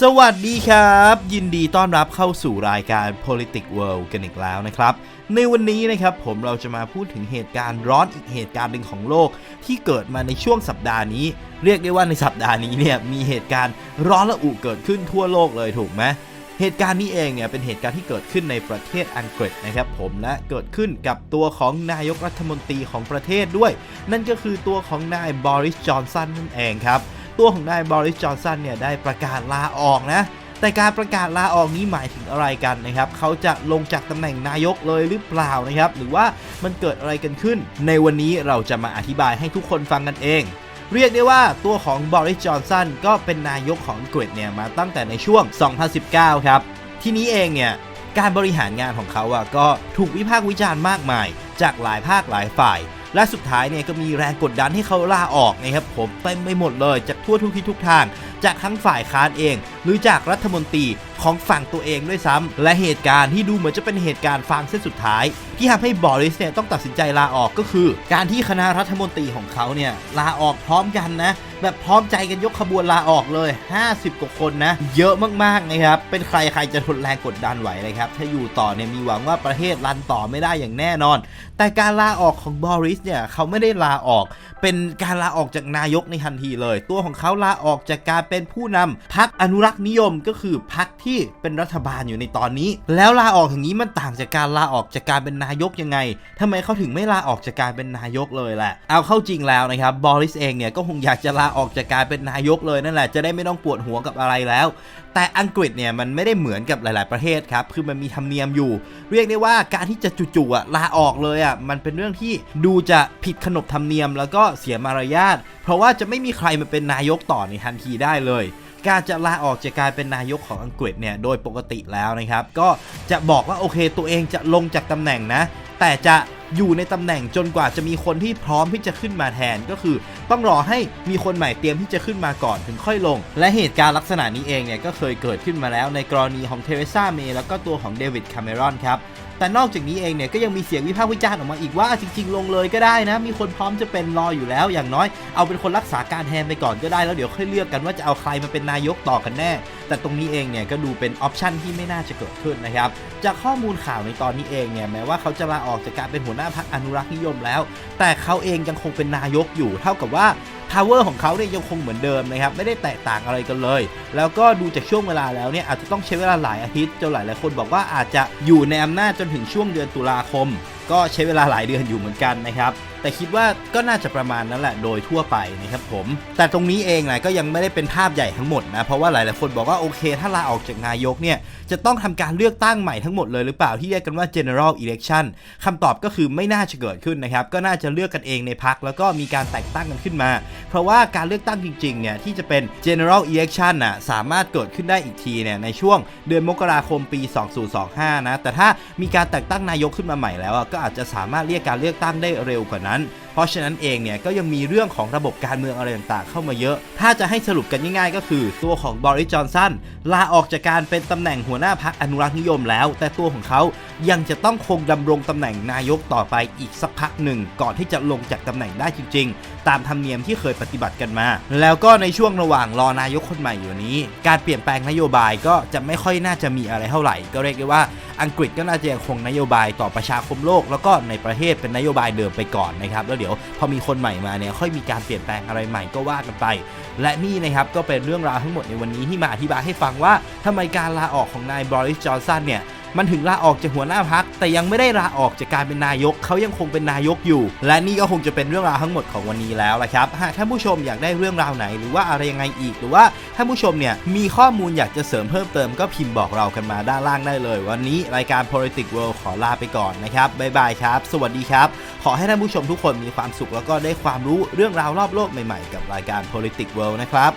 สวัสดีครับ ยินดีต้อนรับเข้าสู่รายการ Politics World กันอีกแล้วนะครับ ในวันนี้นะครับผมเราจะมาพูดถึงเหตุการณ์ร้อนอีกเหตุการณ์หนึ่งของโลก ที่เกิดมาในช่วงสัปดาห์นี้ เรียกได้ว่าในสัปดาห์นี้เนี่ยมีเหตุการณ์ร้อนและอุเกิดขึ้นทั่วโลกเลยถูกไหม เหตุการณ์นี้เองเนี่ยเป็นเหตุการณ์ที่เกิดขึ้นในประเทศอังกฤษนะครับผมและเกิดขึ้นกับตัวของนายกรัฐมนตรีของประเทศด้วย นั่นก็คือตัวของนายบริสจอนสันนั่นเองครับตัวของนายบริสจอนสันเนี่ยได้ประกาศลาออกนะแต่การประกาศลาออกนี้หมายถึงอะไรกันนะครับ เขาจะลงจากตำแหน่งนายกเลยหรือเปล่านะครับ หรือว่ามันเกิดอะไรกันขึ้น ในวันนี้เราจะมาอธิบายให้ทุกคนฟังกันเอง เรียกได้ว่าตัวของบริสจอนสันก็เป็นนายกของอังกฤษเนี่ยมาตั้งแต่ในช่วง 2019 ครับ ที่นี้เองเนี่ยการบริหารงานของเขาอะก็ถูกวิพากษ์วิจารณ์มากมาย จากหลายภาคหลายฝ่าย และสุดท้ายเนี่ยก็มีแรงกดดันให้เขาลาออกนะครับผมเต็มไปหมดเลยจากทั่วทุกทิศทุกทาง จากทั้งฝ่ายค้านเอง หรือจากรัฐมนตรีของฝั่งตัวเองด้วยซ้ำและเหตุการณ์ที่ดูเหมือนจะเป็นเหตุการณ์ฟางเส้นสุดท้าย ที่ทำให้บอริสเนี่ยต้องตัดสินใจลาออกก็คือ การที่คณะรัฐมนตรีของเขาเนี่ยลาออกพร้อมกันนะ แบบพร้อมใจกันยกขบวนลาออกเลย 50 กว่าคนนะ เยอะมากๆนะครับ เป็นใครใครจะทนแรงกดดันไหวเลยครับ ถ้าอยู่ต่อเนี่ยมีหวังว่าประเทศรันต่อไม่ได้อย่างแน่นอน แต่การลาออกของบอริสเนี่ยเขาไม่ได้ลาออก เป็นการลาออกจากนายกในทันทีเลย ตัวของเขาลาออกจากการเป็นผู้นำพักอนุรักษ์นิยมก็คือพักที่เป็นรัฐบาลอยู่ในตอนนี้ แล้วลาออกอย่างนี้มันต่างจากการลาออกจากการเป็นนายกยังไงทำไมเขาถึงไม่ลาออกจากการเป็นนายกเลยแหละ เอาเข้าจริงแล้วนะครับบอริสเองเนี่ยก็คงอยากจะลาออกจากการเป็นนายกเลยนั่นแหละจะได้ไม่ต้องปวดหัวกับอะไรแล้ว แต่อังกฤษเนี่ยมันไม่ได้เหมือนกับหลาย ๆประเทศครับคือมันมีธรรมเนียมอยู่ เรียกได้ว่าการที่จะจู่ๆลาออกเลยอะมันเป็นเรื่องที่ดูจะผิดขนบธรรมเนียมแล้วก็เสียมารยาทเพราะว่าจะไม่มีใครมาเป็นนายกต่อในทันทีได้เลยการจะลาออกจากการเป็นนายกของอังกฤษเนี่ยโดยปกติแล้วนะครับ ก็จะบอกว่าโอเคตัวเองจะลงจากตำแหน่งนะ แต่จะ อยู่ในตำแหน่งจนกว่าจะมีคนที่พร้อมที่จะขึ้นมาแทนก็คือ ต้องรอให้มีคนใหม่เตรียมที่จะขึ้นมาก่อนถึงค่อยลง และเหตุการณ์ลักษณะนี้เองเนี่ยก็เคยเกิดขึ้นมาแล้วในกรณีของเทเรซาเมย์แล้วก็ตัวของเดวิดคาเมรอนครับ แต่นอกจากนี้เองเนี่ยก็ยังมีเสียงวิพากษ์วิจารณ์ออกมาอีกว่าจริง ๆ ลงเลยก็ได้นะ มีคนพร้อมจะเป็นรออยู่แล้ว อย่างน้อยเอาเป็นคนรักษาการแทนไปก่อนก็ได้แล้วเดี๋ยวค่อยเลือกกันว่าจะเอาใครมาเป็นนายกต่อกันแน่ แต่ตรงนี้เองเนี่ยก็ดูเป็นออปชันที่ไม่น่าจะเกิดขึ้นนะครับจากข้อมูลข่าวในตอนนี้เองเนี่ยแม้ว่าเขาจะลาออกจากการเป็นหัวหน้าพรรคอนุรักษ์นิยมแล้ว แต่เขาเองยังคงเป็นนายกอยู่ เท่ากับว่า ทาวเวอร์ของเขาเนี่ยยังคงเหมือนเดิมนะครับไม่ได้แตกต่างอะไรกันเลย แล้วก็ดูจากช่วงเวลาแล้วเนี่ยอาจจะต้องใช้เวลาหลายอาทิตย์จนหลายหลายคนบอกว่าอาจจะอยู่ในอำนาจจนถึงช่วงเดือนตุลาคม ก็ใช้เวลาหลายเดือนอยู่เหมือนกันนะครับ แต่คิดว่าก็น่าจะประมาณนั้นแหละโดยทั่วไปนะครับผม แต่ตรงนี้เองนะก็ยังไม่ได้เป็นภาพใหญ่ทั้งหมดนะ เพราะว่าหลายๆคนบอกว่าโอเค ถ้าลาออกจากนายกเนี่ยจะต้องทำการเลือกตั้งใหม่ทั้งหมดเลยหรือเปล่าที่เรียกกันว่า general election คำตอบก็คือไม่น่าจะเกิดขึ้นนะครับ ก็น่าจะเลือกกันเองในพักแล้วก็มีการแต่งตั้งกันขึ้นมา เพราะว่าการเลือกตั้งจริงๆเนี่ยที่จะเป็น general election น่ะสามารถเกิดขึ้นได้อีกทีเนี่ยในช่วงเดือนมกราคมปี 2025 นะแต่ถ้ามีการแต่งตั้งนายกขึ้นมาใหม่แล้วก็อาจจะสามารถเรียกการเลือกตั้งได้เร็วกว่านั้น and เพราะฉะนั้นเองเนี่ยก็ยังมีเรื่องของระบบการเมืองอะไรต่างๆ เข้ามาเยอะ ถ้าจะให้สรุปกันง่ายๆ ก็คือตัวของบริจอนสันลาออกจากการเป็นตำแหน่งหัวหน้าพรรคอนุรักษ์นิยมแล้ว แต่ตัวของเขายังจะต้องคงดำรงตำแหน่งนายกต่อไปอีกสักพักหนึ่ง ก่อนที่จะลงจากตำแหน่งได้จริง ๆ ตามธรรมเนียมที่เคยปฏิบัติกันมา แล้วก็ในช่วงระหว่างรอนายกคนใหม่อยู่นี้ การเปลี่ยนแปลงนโยบายก็จะไม่ค่อยน่าจะมีอะไรเท่าไหร่ ก็เรียกได้ว่าอังกฤษก็น่าจะยังคงนโยบายต่อประชาคมโลก แล้วก็ในประเทศเป็นนโยบายเดิมไปก่อนนะครับแล้วเดี๋ยวพอมีคนใหม่มาเนี่ยค่อยมีการเปลี่ยนแปลงอะไรใหม่ก็ว่ากันไป และนี่นะครับก็เป็นเรื่องราวทั้งหมดในวันนี้ที่มาอธิบายให้ฟังว่าทำไมการลาออกของนายบริสจอนสันเนี่ย มันถึงลาออกจากหัวหน้าพัก แต่ยังไม่ได้ลาออกจากการเป็นนายก เขายังคงเป็นนายกอยู่ และนี่ก็คงจะเป็นเรื่องราวทั้งหมดของวันนี้แล้วละครับ หากท่านผู้ชมอยากได้เรื่องราวไหน หรือว่าอะไรยังไงอีก หรือว่าท่านผู้ชมเนี่ยมีข้อมูลอยากจะเสริมเพิ่มเติมก็พิมพ์บอกเรากันมาด้านล่างได้เลย วันนี้รายการ Politics World ขอลาไปก่อนนะครับบ๊ายบายครับ สวัสดีครับ ขอให้ท่านผู้ชมทุกคนมีความสุขแล้วก็ได้ความรู้เรื่องราวรอบโลกใหม่ๆ กับรายการ Politics World นะครับ